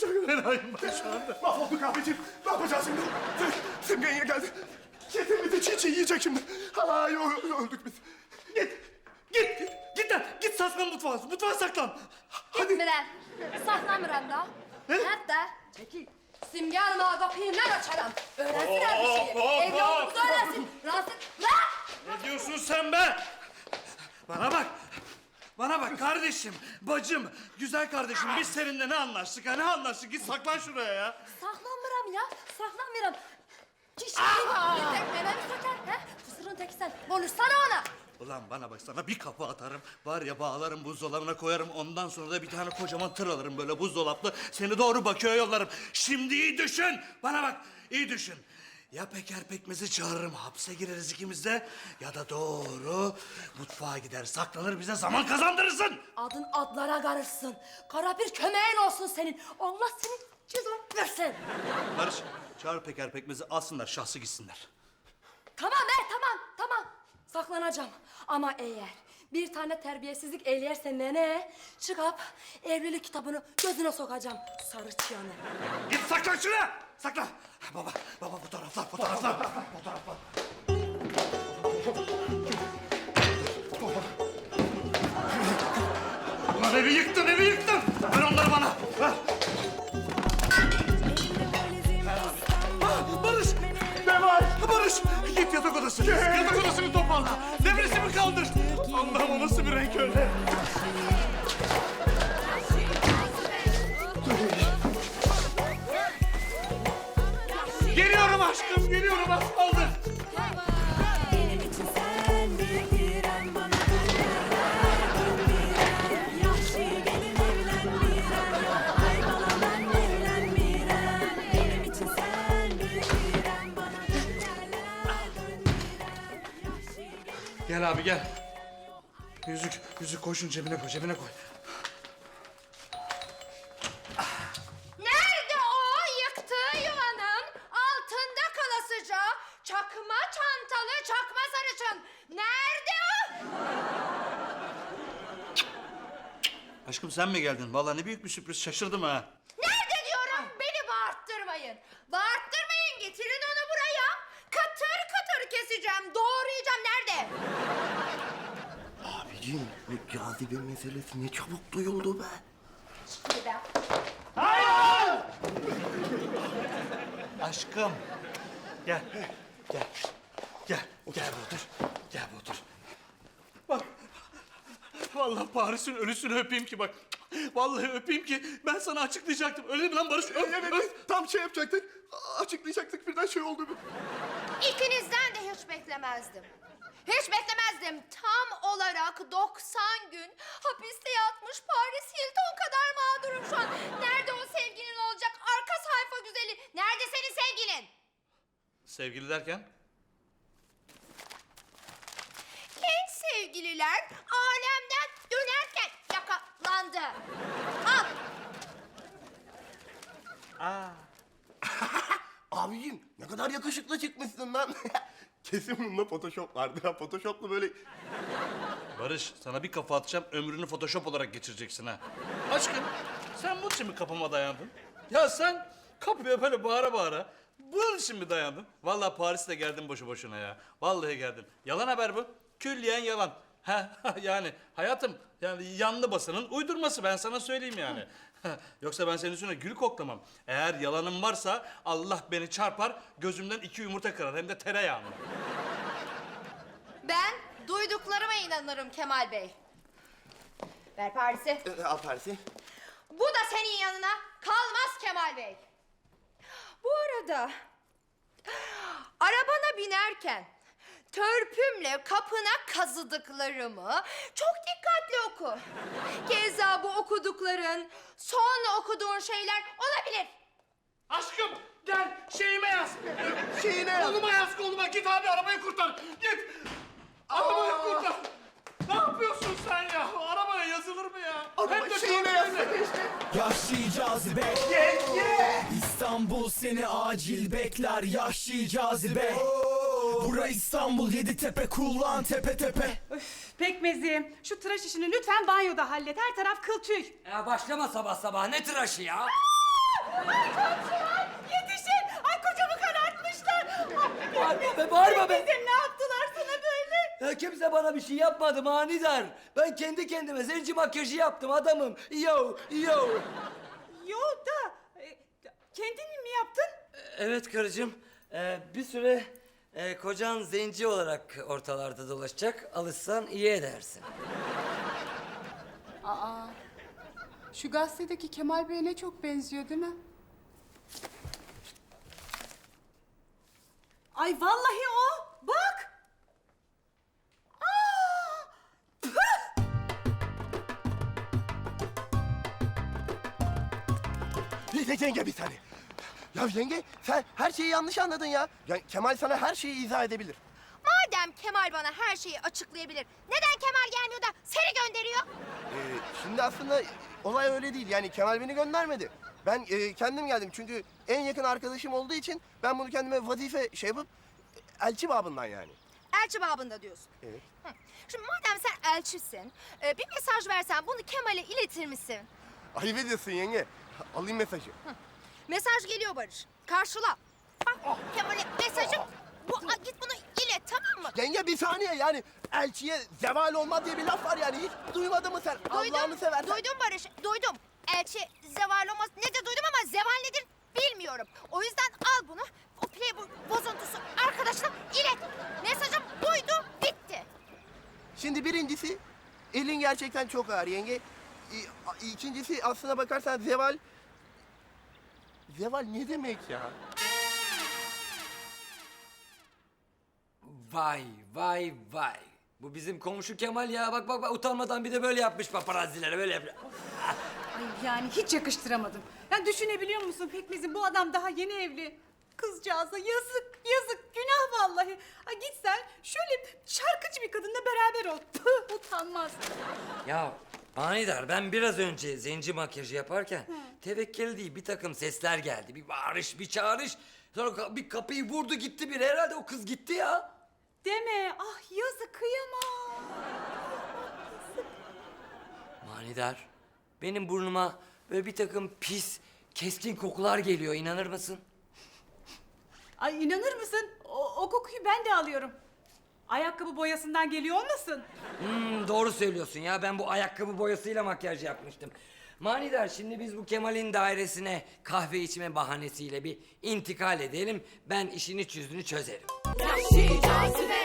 Çok fenayım ben şu anda. Mahvolduk abicim. Ne yapacağız şimdi? Simge yine geldi. Ketimizi çiğ çiğ yiyecek şimdi. Ay ö- öldük biz. Git. Git. Git, git lan. Git saklan mutfağa. Mutfağa saklan. Gitmeden. Saklamıram da. Hatta çekil. Simge Hanım'a kapıyı ben açarım. Öğrensin her bir şeyi. Hop, hop, Evli hop. olduğumuzu öğrensin. Rahatsız. Lan! Ne diyorsun sen be? Bana bak. Bana bak kardeşim, bacım, güzel kardeşim biz seninle ne anlaştık ha ne anlaştık? Git saklan şuraya ya. Saklanmıram ya. Saklanmıram. Tek bana mı sakar? He? Fısırın teki sen. Konuşsana ona. Ulan bana bak sana bir kapı atarım. Var ya bağlarım buzdolabına koyarım. Ondan sonra da bir tane kocaman tır alırım böyle buzdolaplı. Seni doğru Bakü'ye yollarım. Şimdi iyi düşün. Bana bak iyi düşün. Ya Peker Pekmez'i çağırırım hapse gireriz ikimiz de. Ya da doğru mutfağa gider saklanır bize zaman kazandırırsın. Adın adlara karışsın. Kara bir kömeğin olsun senin. Allah senin cezanı versin. Barış çağır Peker Pekmez'i alsınlar şahsı gitsinler. Tamam be tamam tamam. Saklanacağım. Ama eğer bir tane terbiyesizlik eyleyersen ne çıkıp evlilik kitabını gözüne sokacağım. Sarı çıyanı. Git saklan şuraya. Saklan. Baba, baba fotoğraflar, fotoğraflar, fotoğraflar. Ulan evi yıktın, evi yıktın. Ver onları bana. Ver. Ah, Barış! Ne var? Barış! Git yatak odası. Yatak odasını toparla. Nevresimi kaldır. Allah'ım o nasıl bir renk öyle? Aşkım, geliyorum az Gel abi gel. Yüzük, yüzük koy şunu cebine koy, cebine koy. Çakma çantalı çakma sarıçın? Nerede o? Aşkım sen mi geldin? Vallahi ne büyük bir sürpriz, şaşırdım ha. Nerede diyorum? Beni bağırttırmayın. Bağırttırmayın getirin onu buraya. Katır katır keseceğim, doğrayacağım. Nerede? Abicim bu cazibe meselesi ne çabuk duyuldu be. Şimdi ben. Aşkım. Gel. Gel. Gel. Gel bir otur. Gel bir otur. Bak. Vallahi Paris'in ölüsünü öpeyim ki bak. Vallahi öpeyim ki ben sana açıklayacaktım. Öyle mi lan Barış? Öp, Evet, öp. tam şey yapacaktık. Açıklayacaktık birden şey oldu. İkinizden de hiç beklemezdim. Hiç beklemezdim. Tam olarak 90 gün hapiste yatmış Paris Hilton kadar mağdurum şu an. Nerede o sevgilin olacak arka sayfa güzeli? Nerede senin sevgilin? Sevgili derken? Genç sevgililer alemden dönerken yakalandı. Al. Abicim ne kadar yakışıklı çıkmışsın lan. Kesin bunda photoshop vardı ha. Photoshoplu böyle Barış sana bir kafa atacağım ömrünü photoshop olarak geçireceksin ha. Aşkım sen bunun için mi kapıma dayandın? Ya sen kapıya böyle bağıra bağıra bunun için mi dayandın? Vallahi Paris'te geldin boşu boşuna ya. Vallahi geldin. Yalan haber bu. Külliyen yalan. Ha yani hayatım yani yanlı basının uydurması ben sana söyleyeyim yani. Yoksa ben senin üstüne gül koklamam. Eğer yalanım varsa Allah beni çarpar gözümden iki yumurta kırar hem de tereyağını. Ben duyduklarıma inanırım Kemal Bey. Ver Paris'i. e, al Paris'i. Bu da senin yanına kalmaz Kemal Bey. Bu arada arabana binerken törpümle kapına kazıdıklarımı çok dikkatli oku. Keza bu okudukların son okuduğun şeyler olabilir. Aşkım gel şeyime yaz. Şeyine yaz. Koluma yaz koluma git abi arabayı kurtar. Git. Arabayı Aa. kurtar. Ne yapıyorsun sen ya? Yaz. Yahşi cazibe İstanbul seni acil bekler Yahşi cazibe Bura İstanbul Yeditepe kullan tepe tepe Pekmezim, şu tıraş işini lütfen banyoda hallet. Her taraf kıl tüy. Ya başlama sabah sabah ne tıraşı ya? Ay komşular yetişin. Ay kocamı karartmışlar. Ay, Bağırma be, bağırma be. Bizim ne yaptılar sana böyle? Ya kimse bana bir şey yapmadı manidar. Ben kendi kendime zenci makyajı yaptım adamım. Yo, yo. Yo da e, kendin mi yaptın? Evet karıcığım. Ee, bir süre e, kocan zenci olarak ortalarda dolaşacak. Alışsan iyi edersin. Aa, şu gazetedeki Kemal Bey'e ne çok benziyor değil mi? Ay vallahi o. Y- Yenge bir saniye. Ya yenge sen her şeyi yanlış anladın ya. ya. Kemal sana her şeyi izah edebilir. Madem Kemal bana her şeyi açıklayabilir, neden Kemal gelmiyor da seni gönderiyor? Ee, şimdi aslında olay öyle değil. Yani Kemal beni göndermedi. Ben e, kendim geldim çünkü en yakın arkadaşım olduğu için ben bunu kendime vazife şey yapıp elçi babından yani. Elçi babında diyorsun. Evet. Hı. Şimdi madem sen elçisin, e, bir mesaj versen bunu Kemal'e iletir misin? Ayıp ediyorsun yenge. Alayım mesajı. Mesaj geliyor Barış. Karşıla. Bak Kemal'e mesajım. Bu, a, git bunu ilet tamam mı? Yenge bir saniye yani elçiye zeval olmaz diye bir laf var yani. Hiç duymadın mı sen? Allah'ını seversen. Duydum Barış, duydum. Elçi zeval olmaz. Ne de duydum ama zeval nedir bilmiyorum. O yüzden al bunu. O playboy bozuntusu arkadaşına ilet. Mesajım buydu, bitti. Şimdi birincisi elin gerçekten çok ağır yenge. İkincisi aslına bakarsan zeval... Zeval ne demek ya? Vay vay vay. Bu bizim komşu Kemal ya. Bak bak bak utanmadan bir de böyle yapmış paparazzilere böyle yapıyor. Ay yani hiç yakıştıramadım. Yani düşünebiliyor musun Pekmez'in bu adam daha yeni evli. Kızcağıza yazık yazık günah vallahi. Ay git sen şöyle şarkıcı bir kadınla beraber ol. Utanmaz. Ya manidar ben biraz önce zenci makyajı yaparken tevekkül değil bir takım sesler geldi. Bir bağırış bir çağırış. Sonra ka- bir kapıyı vurdu gitti bir herhalde o kız gitti ya. Deme ah yazık kıyamam. Manidar benim burnuma böyle bir takım pis keskin kokular geliyor inanır mısın? Ay inanır mısın? O, o kokuyu ben de alıyorum. Ayakkabı boyasından geliyor olmasın? Hmm, doğru söylüyorsun ya ben bu ayakkabı boyasıyla makyaj yapmıştım. Manidar şimdi biz bu Kemal'in dairesine kahve içme bahanesiyle bir intikal edelim. Ben işin iç yüzünü çözerim. Yahşi cazibe